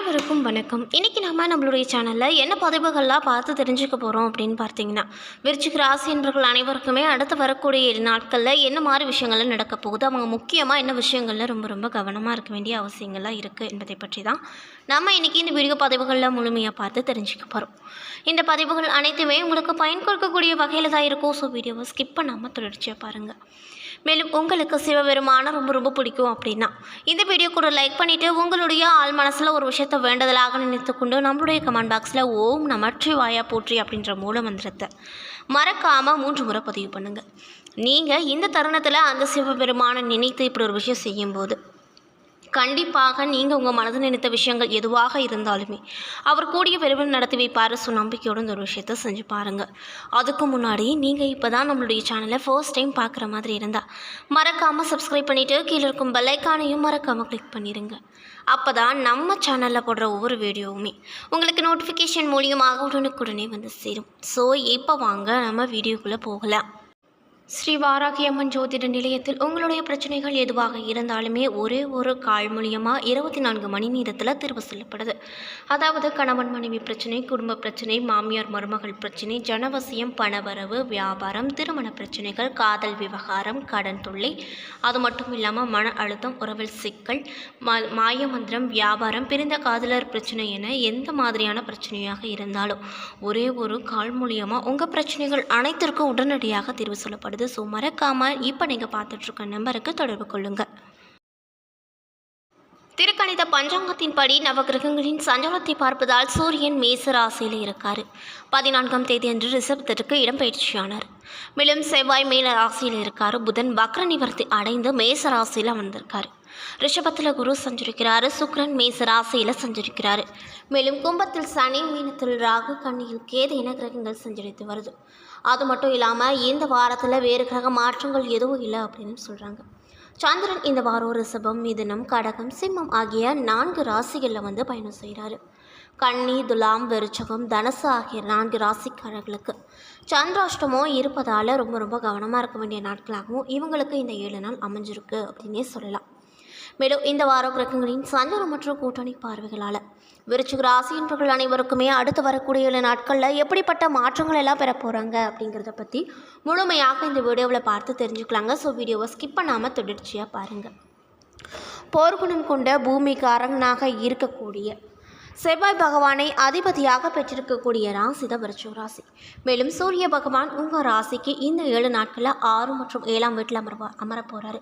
அனைவருக்கும் வணக்கம். இன்றைக்கி நம்ம நம்மளுடைய சேனலில் என்ன பதிவுகள்லாம் பார்த்து தெரிஞ்சுக்க போகிறோம் அப்படின்னு பார்த்தீங்கன்னா விருச்சிக ராசி என்பவர்கள் அனைவருக்குமே அடுத்து வரக்கூடிய நாட்களில் என்ன மாதிரி விஷயங்கள்லாம் நடக்க போகுது? அவங்க முக்கியமாக என்ன விஷயங்களில் ரொம்ப ரொம்ப கவனமாக இருக்க வேண்டிய அவசியங்கள்லாம் இருக்குது என்பதை பற்றி தான் நம்ம இன்றைக்கி இந்த வீடியோ பதிவுகளில் முழுமையாக பார்த்து தெரிஞ்சுக்க போகிறோம் இந்த பதிவுகள் அனைத்துமே உங்களுக்கு பயன் கொடுக்கக்கூடிய வகையில் தான் இருக்கும். ஸோ வீடியோவை ஸ்கிப் பண்ணாமல் தொடர்ச்சியாக பாருங்கள் மேலும் உங்களுக்கு சிவபெருமான ரொம்ப ரொம்ப பிடிக்கும் அப்படின்னா இந்த வீடியோ கூட லைக் பண்ணிவிட்டு உங்களுடைய ஆள் மனசில் ஒரு விஷயத்தை வேண்டதலாக நினைத்துக்கொண்டு நம்மளுடைய கமெண்ட் பாக்ஸில் ஓம் நமச்சிவாயா போற்றி அப்படின்ற மூல மந்திரத்தை மறக்காமல் மூன்று முறை பதிவு பண்ணுங்கள் நீங்கள் இந்த தருணத்தில் அந்த சிவபெருமானை நினைத்து இப்படி ஒரு விஷயம் செய்யும்போது கண்டிப்பாக நீங்கள் உங்கள் மனது நினைத்த விஷயங்கள் எதுவாக இருந்தாலுமே அவர் கூடிய விரைவில் நடத்தி வைப்பார். ஸோ நம்பிக்கையோடு இந்த ஒரு விஷயத்த செஞ்சு பாருங்கள் அதுக்கு முன்னாடி நீங்கள் இப்போ தான் நம்மளுடைய சேனலை ஃபர்ஸ்ட் டைம் பார்க்குற மாதிரி இருந்தால் மறக்காமல் சப்ஸ்கிரைப் பண்ணிவிட்டு கீழே இருக்கும் பெல்லைக்கானையும் மறக்காமல் கிளிக் பண்ணிடுங்க அப்போ தான் நம்ம சேனலில் போடுற ஒவ்வொரு வீடியோவுமே உங்களுக்கு நோட்டிஃபிகேஷன் மூலியமாக உடனுக்குடனே வந்து சேரும். ஸோ இப்போ வாங்க நம்ம வீடியோக்குள்ளே போகலாம். ஸ்ரீ வாராகியம்மன் ஜோதிட நிலையத்தில் உங்களுடைய பிரச்சனைகள் எதுவாக இருந்தாலுமே ஒரே ஒரு கால் மூலியமாக இருபத்தி நான்கு மணி நேரத்தில் தீர்வு செல்லப்படுது. அதாவது கணவன் மனைவி பிரச்சனை குடும்ப பிரச்சனை மாமியார் மருமகள் பிரச்சனை ஜனவசியம் பணவரவு வியாபாரம் திருமண பிரச்சனைகள் காதல் விவகாரம் கடன் தொல்லை அது மட்டும் இல்லாமல் மன அழுத்தம் உறவில் சிக்கல் மா மாயமந்திரம் வியாபாரம் பிரிந்த காதலர் பிரச்சனை என எந்த மாதிரியான பிரச்சனையாக இருந்தாலும் ஒரே ஒரு கால் மூலியமாக உங்கள் பிரச்சனைகள் அனைத்திற்கும் உடனடியாக தீர்வு சொல்லப்படுது. ஸோ மறக்காமல் இப்போ நீங்கள் பார்த்துட்ருக்க நம்பருக்கு தொடர்பு கொள்ளுங்கள் திருக்கணித பஞ்சாங்கத்தின்படி நவகிரகங்களின் சஞ்சாரத்தை பார்ப்பதால் சூரியன் மேச ராசியில் இருக்கார். பதினான்காம் தேதி அன்று ரிஷபத்திற்கு இடம்பெயர்ச்சியானார். மேலும் செவ்வாய் மேல ராசியில் இருக்கார். புதன் வக்ர நிவர்த்தி அடைந்து மேச ராசியில் அமர்ந்திருக்கார் ரிஷபத்தில் குரு சஞ்சரிக்கிறாரு. சுக்ரன் மேச ராசியில் சஞ்சரிக்கிறாரு. மேலும் கும்பத்தில் சனி மீனத்தில் ராகு கண்ணியில் கேது என கிரகங்கள் சஞ்சரித்து வருது. அது மட்டும் இல்லாமல் இந்த வாரத்தில் வேறு கிரக மாற்றங்கள் எதுவும் இல்லை அப்படின்னு சொல்கிறாங்க சந்திரன் இந்த வாரம் ரிஷபம் மிதுனம் கடகம் சிம்மம் ஆகிய நான்கு ராசிகளில் வந்து பயணம் செய்கிறாரு கன்னி துலாம் விருச்சகம் தனுசு ஆகிய நான்கு ராசிக்காரர்களுக்கு சந்திராஷ்டமம் இருப்பதால் ரொம்ப ரொம்ப கவனமாக இருக்க வேண்டிய நாட்களாகவும் இவங்களுக்கு இந்த ஏழு நாள் அமைஞ்சிருக்கு அப்படின்னே சொல்லலாம். மேலும் இந்த வார கிரகங்களின் சஞ்சாரம் மற்றும் கூட்டணி பார்வைகளால். விருச்சிக ராசி என்பவர்கள் அனைவருக்குமே அடுத்து வரக்கூடிய ஏழு நாட்களில் எப்படிப்பட்ட மாற்றங்கள் எல்லாம் பெற போகிறாங்க அப்படிங்கிறத பற்றி முழுமையாக இந்த வீடியோவில் பார்த்து தெரிஞ்சுக்கலாங்க. ஸோ வீடியோவை ஸ்கிப் பண்ணாமல் தொடர்ச்சியாக பாருங்கள் போர்க்குணம் கொண்ட பூமிக்கு அரங்கனாக இருக்கக்கூடிய செவ்வாய் பகவானை அதிபதியாக பெற்றிருக்கக்கூடிய ராசி தான் விருச்சிக ராசி. மேலும் சூரிய பகவான் உங்கள் ராசிக்கு இந்த ஏழு நாட்களில் ஆறு மற்றும் ஏழாம் வீட்டில் அமர்வா அமர போகிறாரு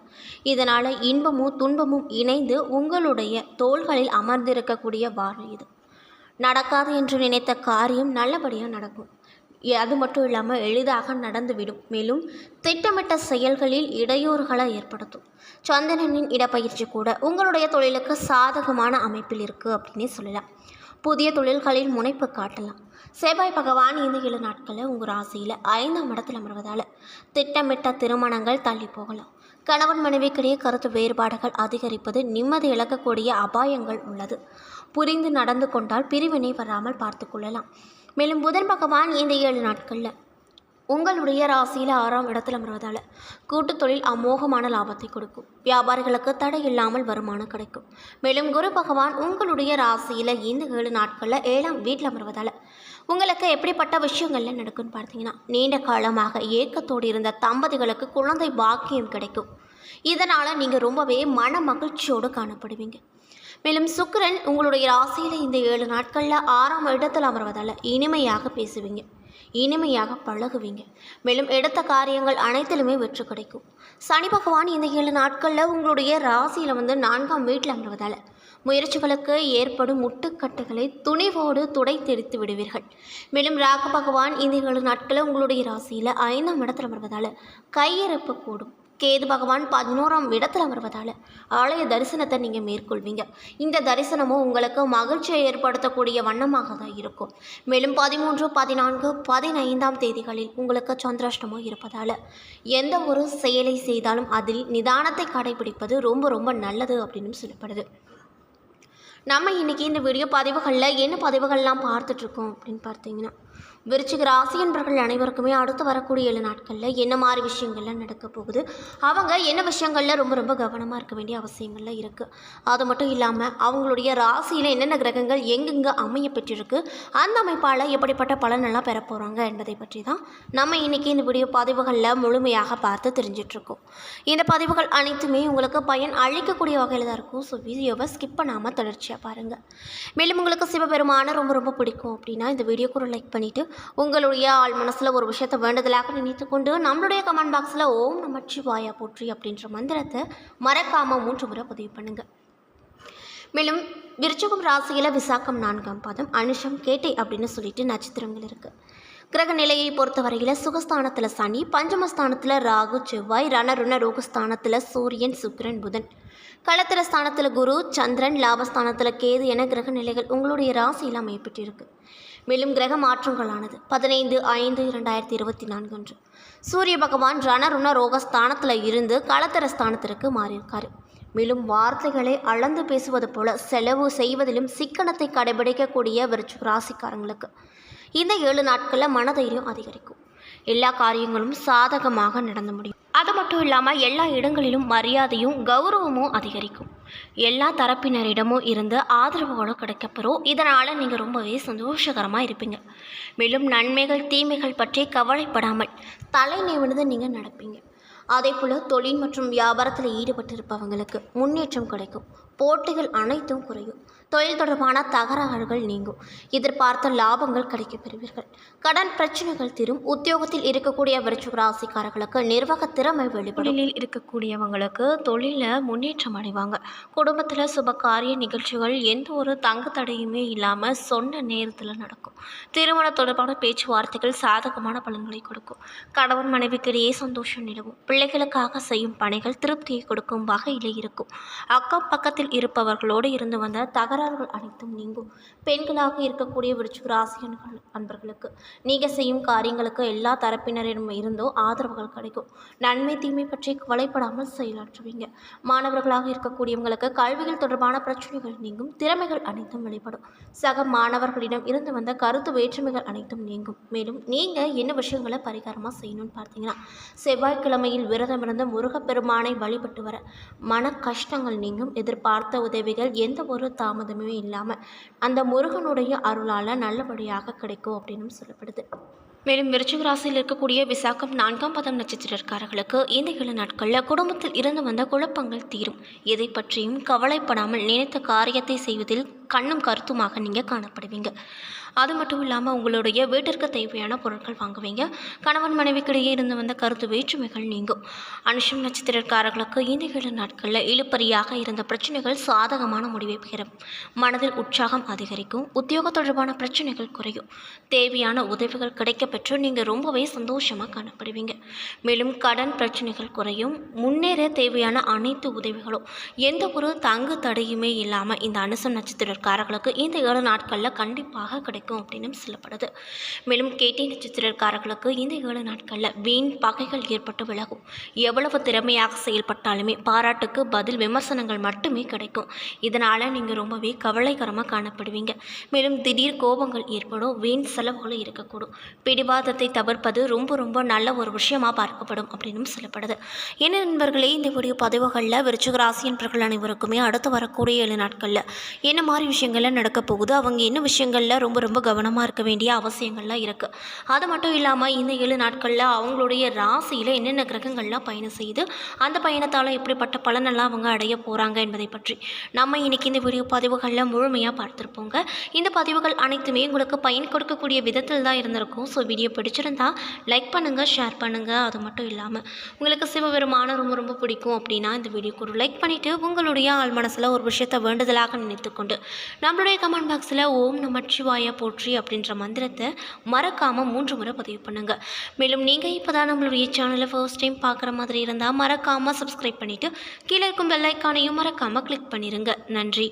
இதனால் இன்பமும் துன்பமும் இணைந்து உங்களுடைய தோள்களில் அமர்ந்திருக்கக்கூடிய வாரம் இது. நடக்காது என்று நினைத்த காரியம் நல்லபடியாக நடக்கும். அது மட்டும் இல்லாமல் எளிதாக நடந்துவிடும். மேலும் திட்டமிட்ட செயல்களில் இடையூறுகளை ஏற்படுத்தும். சந்திரனின் இடப்பயிற்சி கூட உங்களுடைய தொழிலுக்கு சாதகமான அமைப்பில் இருக்குது அப்படின்னே சொல்லலாம். புதிய தொழில்களில் முனைப்பு காட்டலாம். செவ்வாய் பகவான் இந்த ஏழு நாட்களில் உங்கள் ராசியில் ஐந்தாம் இடத்தில் அமர்வதால் திட்டமிட்ட திருமணங்கள் தள்ளி போகலாம். கணவன் மனைவிக்கிடையே கருத்து வேறுபாடுகள் அதிகரிப்பது நிம்மதி இழக்கக்கூடிய அபாயங்கள் உள்ளது. புரிந்து நடந்து கொண்டால் பிரிவினை வராமல் பார்த்து கொள்ளலாம். மேலும் புதன் பகவான் இந்த ஏழு நாட்களில் உங்களுடைய ராசியில் ஆறாம் இடத்தில் அமர்வதால் கூட்டு தொழில் அமோகமான லாபத்தை கொடுக்கும். வியாபாரிகளுக்கு தடை இல்லாமல் வருமானம் கிடைக்கும். மேலும் குரு பகவான் உங்களுடைய ராசியில் இந்த ஏழு நாட்களில் ஏழாம் வீட்டில் அமர்வதால் உங்களுக்கு எப்படிப்பட்ட விஷயங்கள்லாம் நடக்கும்னு பார்த்தீங்கன்னா நீண்ட காலமாக ஏக்கத்தோடு இருந்த தம்பதிகளுக்கு குழந்தை பாக்கியம் கிடைக்கும். இதனால் நீங்கள் ரொம்பவே மன மகிழ்ச்சியோடு காணப்படுவீங்க. மேலும் சுக்கரன் உங்களுடைய ராசியில் இந்த ஏழு நாட்களில் ஆறாம் இடத்தில் அமர்வதால் இனிமையாக பேசுவீங்க. இனிமையாக பழகுவீங்க. மேலும் எடுத்த காரியங்கள் அனைத்திலுமே வெற்றி கிடைக்கும். சனி பகவான் இந்த ஏழு நாட்களில் உங்களுடைய ராசியில் வந்து நான்காம் வீட்டில் அமர்வதால் முயற்சிகளுக்கு ஏற்படும் முட்டுக்கட்டுகளை துணிவோடு துடை தெரித்து விடுவீர்கள். மேலும் ராக பகவான் இந்த ஏழு நாட்களில் உங்களுடைய ராசியில் ஐந்தாம் இடத்தில் அமர்வதால் கையிருப்பு கூடும். கேது பகவான் பதினோராம் இடத்துல வருவதால் ஆலய தரிசனத்தை நீங்கள் மேற்கொள்வீங்க. இந்த தரிசனமும் உங்களுக்கு மகிழ்ச்சியை ஏற்படுத்தக்கூடிய வண்ணமாக தான் இருக்கும். மேலும் பதிமூன்று பதினான்கு பதினைந்தாம் தேதிகளில் உங்களுக்கு சந்திராஷ்டமும் இருப்பதால் எந்த ஒரு செயலை செய்தாலும் அதில் நிதானத்தை கடைபிடிப்பது ரொம்ப ரொம்ப நல்லது அப்படின்னு சொல்லப்படுது. நம்ம இன்றைக்கி இந்த வீடியோ பதிவுகளில் என்ன பதிவுகள்லாம் பார்த்துட்ருக்கோம் அப்படின்னு பார்த்தீங்கன்னா விருச்சிக ராசி என்பவர்கள் அனைவருக்குமே அடுத்து வரக்கூடிய ஏழு நாட்களில் என்ன மாதிரி விஷயங்கள்லாம் நடக்க போகுது? அவங்க என்ன விஷயங்களில் ரொம்ப ரொம்ப கவனமாக இருக்க வேண்டிய அவசியங்கள்லாம் இருக்குது அது மட்டும் இல்லாமல் அவங்களுடைய ராசியில் என்னென்ன கிரகங்கள் எங்கெங்கே அமைய பெற்றிருக்கு? அந்த அமைப்பால் எப்படிப்பட்ட பலனெல்லாம் பெற போகிறாங்க என்பதை பற்றி தான் நம்ம இன்றைக்கி இந்த வீடியோ பதிவுகளில் முழுமையாக பார்த்து தெரிஞ்சிட்ருக்கோம் இந்த பதிவுகள் அனைத்துமே உங்களுக்கு பயன் அளிக்கக்கூடிய வகையில் தான் இருக்கும். ஸோ வீடியோவை ஸ்கிப் பண்ணாமல் தொடர்ச்சியாக பாருங்கள் மேலும் உங்களுக்கு சிவபெருமான ரொம்ப ரொம்ப பிடிக்கும் அப்படின்னா இந்த வீடியோக்கு ஒரு லைக் பண்ணிவிட்டு உங்களுடைய ஆள் மனசில் ஒரு விஷயத்தை வேண்டுதலாக நினைத்து கொண்டு நம்மளுடைய கமெண்ட் பாக்ஸில் ஓம் நமச்சிவாயா போற்றி அப்படின்ற மந்திரத்தை மறக்காமல் மூன்று முறை பதிவு பண்ணுங்கள் மேலும் விருச்சகம் ராசியில் விசாக்கம் நான்காம் பாதம் அனுஷம் கேட்டை அப்படின்னு சொல்லிட்டு நட்சத்திரங்கள் இருக்குது கிரக நிலையை பொறுத்தவரையில் சுகஸ்தானத்தில் சனி பஞ்சமஸ்தானத்தில் ராகு செவ்வாய் ரணருண ரோகஸ்தானத்தில் சூரியன் சுக்கிரன் புதன். களத்திர ஸ்தானத்தில் குரு சந்திரன் லாபஸ்தானத்தில் கேது என கிரக நிலைகள் உங்களுடைய ராசியில் அமையப்பட்டிருக்கு மேலும் கிரக மாற்றங்களானது. பதினைந்து ஐந்து இரண்டாயிரத்தி இருபத்தி நான்கு அன்று. சூரிய பகவான் ரணருண ரோகஸ்தானத்தில் இருந்து களத்திர ஸ்தானத்திற்கு மாறியிருக்கார். மேலும் வார்த்தைகளை அளந்து பேசுவது போல செலவு செய்வதிலும் சிக்கனத்தை கடைபிடிக்கக்கூடிய விருச்சு ராசிக்காரங்களுக்கு இந்த ஏழு நாட்களில் மனதைரியம் அதிகரிக்கும். எல்லா காரியங்களும் சாதகமாக நடந்து முடியும். அது மட்டும் இல்லாமல் எல்லா இடங்களிலும் மரியாதையும் கௌரவமும் அதிகரிக்கும். எல்லா தரப்பினரிடமும் இருந்து ஆதரவுகளோ கிடைக்கப்பெறும். இதனால் நீங்கள் ரொம்பவே சந்தோஷகரமாக இருப்பீங்க. மேலும் நன்மைகள் தீமைகள் பற்றி கவலைப்படாமல் தலை நிமிர்ந்து நீங்கள் நடப்பீங்க. அதே போல் தொழில் மற்றும் வியாபாரத்தில் ஈடுபட்டிருப்பவங்களுக்கு முன்னேற்றம் கிடைக்கும். போட்டிகள் அனைத்தும் குறையும். தொழில் தொடர்பான தகராறுகள் நீங்கும். எதிர்பார்த்த லாபங்கள் கிடைக்கப்பெறுவீர்கள் கடன் பிரச்சனைகள் தீரும். உத்தியோகத்தில் இருக்கக்கூடிய விருச்சிக ராசிக்காரர்களுக்கு நிர்வாக திறமை வெளிப்படும். இருக்கக்கூடியவங்களுக்கு தொழிலில் முன்னேற்றம் அடைவாங்க. குடும்பத்தில் சுபகாரிய நிகழ்ச்சிகள் எந்த ஒரு தங்கு தடையுமே இல்லாமல் சொன்ன நேரத்தில் நடக்கும். திருமண தொடர்பான பேச்சுவார்த்தைகள் சாதகமான பலன்களை கொடுக்கும். கணவன் மனைவிக்கிடையே சந்தோஷம் நிலவும். பிள்ளைகளுக்காக செய்யும் பணிகள் திருப்தியை கொடுக்கும் வகையில் இருக்கும். அக்கம் பக்கத்தில் இருப்பவர்களோடு இருந்து வந்த தகராறுகள் அனைத்தும் நீங்கும். பெண்களாக இருக்கக்கூடிய விருச்சிக ராசியன்கள் அன்பர்களுக்கு நீங்கள் செய்யும் காரியங்களுக்கு எல்லா தரப்பினரிடம் இருந்தோ ஆதரவுகள் கிடைக்கும். நன்மை தீமை பற்றி கவலைப்படாமல் செயலாற்றுவீங்க. மாணவர்களாக இருக்கக்கூடியவங்களுக்கு கல்விகள் தொடர்பான பிரச்சனைகள் நீங்கும். திறமைகள் அனைத்தும் வெளிப்படும். சக மாணவர்களிடம் இருந்து வந்த கருத்து வேற்றுமைகள் அனைத்தும் நீங்கும். மேலும் நீங்கள் என்ன விஷயங்களை பரிகாரமாக செய்யணும்னு பார்த்தீங்கன்னா செவ்வாய்க்கிழமையில் விரதம் இருந்து முருகப்பெருமானை வழிபட்டு வர மன கஷ்டங்கள் நீங்கும். எதிர்பார்த்த உதவிகள் எந்த ஒரு தாமதமுமே இல்லாமல் அந்த முருகனுடைய அருளால் நல்லபடியாக கிடைக்கும் அப்படின்னு சொல்லப்படுது. மேலும் விருச்சிக ராசியில் இருக்கக்கூடிய விசாகம் நான்காம் பதம் நட்சத்திரக்காரர்களுக்கு இந்த ஏழு நாட்களில் குடும்பத்தில் இருந்து வந்த குழப்பங்கள் தீரும். எதை பற்றியும் கவலைப்படாமல் நினைத்த காரியத்தை செய்வதில் கண்ணும் கருத்துமாக நீங்கள் காணப்படுவீங்க. அது மட்டும் இல்லாமல் உங்களுடைய வீட்டிற்கு தேவையான பொருட்கள் வாங்குவீங்க. கணவன் மனைவிக்கிடையே இருந்து வந்த கருத்து வேற்றுமைகள் நீங்கும். அனுஷம் நட்சத்திரக்காரர்களுக்கு இந்த ஏழு நாட்களில் இழுப்பறியாக இருந்த பிரச்சனைகள் சாதகமான முடிவை பெறும். மனதில் உற்சாகம் அதிகரிக்கும். உத்தியோக தொடர்பான பிரச்சனைகள் குறையும். தேவையான உதவிகள் கிடைக்கப்பெற்று நீங்கள் ரொம்பவே சந்தோஷமாக காணப்படுவீங்க. மேலும் கடன் பிரச்சனைகள் குறையும். முன்னேற தேவையான அனைத்து உதவிகளும் எந்த ஒரு தங்கு தடையுமே இல்லாமல் இந்த அனுசம் நட்சத்திரக்காரர்களுக்கு இந்த ஏழு நாட்களில் கண்டிப்பாக கிடைக்கும் அப்படின்னு சொல்லப்படுது. மேலும் கேட்டி நட்சத்திரக்காரர்களுக்கு இந்த ஏழு நாட்களில் வீண் பகைகள் ஏற்பட்டு விலகும். எவ்வளவு திறமையாக செயல்பட்டாலுமே பாராட்டுக்கு பதில் விமர்சனங்கள் மட்டுமே கிடைக்கும். இதனால் நீங்கள் ரொம்பவே கவலைகரமாக காணப்படுவீங்க. மேலும் திடீர் கோபங்கள் ஏற்படும் வீண் செலவுகளும் இருக்கக்கூடும். பிடிவாதத்தை தவிர்ப்பது ரொம்ப ரொம்ப நல்ல ஒரு விஷயமாக பார்க்கப்படும் அப்படின்னு சொல்லப்படுது. என்ன நண்பர்களே இந்த வீடியோ பதிவுகளில் விருச்சிக ராசி என்பவர்கள் அனைவருக்குமே அடுத்து வரக்கூடிய ஏழு நாட்களில் என்ன மாதிரி விஷயங்கள்லாம் நடக்க போகுது. அவங்க என்ன விஷயங்களில் ரொம்ப ரொம்ப கவனமாக இருக்க வேண்டிய அவசியங்கள்லாம் இருக்குது அது மட்டும் இல்லாமல் இந்த ஏழு நாட்களில் அவங்களுடைய ராசியில் என்னென்ன கிரகங்கள்லாம் பயணம் செய்து அந்த பயணத்தால் எப்படிப்பட்ட பலனெல்லாம் அவங்க அடைய போகிறாங்க என்பதை பற்றி நம்ம இன்றைக்கி இந்த வீடியோ பதிவுகளில் முழுமையாக பார்த்துருப்போங்க. இந்த பதிவுகள் அனைத்துமே உங்களுக்கு பயன் கொடுக்கக்கூடிய விதத்தில் தான் இருந்திருக்கும். ஸோ வீடியோ பிடிச்சிருந்தா லைக் பண்ணுங்கள் ஷேர் பண்ணுங்கள் அது மட்டும் இல்லாமல் உங்களுக்கு சிவபெருமான ரொம்ப ரொம்ப பிடிக்கும் அப்படின்னா இந்த வீடியோக்கு ஒரு லைக் பண்ணிவிட்டு உங்களுடைய ஆள் மனசில் ஒரு விஷயத்தை வேண்டுதலாக நினைத்துக்கொண்டு நம்மளுடைய கமெண்ட் பாக்ஸில் ஓம் நமச்சிவாய போற்றி அப்படின்ற மந்திரத்தை மறக்காமல் மூன்று முறை பதிவு பண்ணுங்கள் மேலும் நீங்கள் இப்போ தான் நம்மளுடைய சேனலை ஃபர்ஸ்ட் டைம் பார்க்குற மாதிரி இருந்தால் மறக்காமல் சப்ஸ்கிரைப் பண்ணிவிட்டு கீழே இருக்கும் பெல்லைக்கானையும் மறக்காமல் கிளிக் பண்ணிடுங்க நன்றி.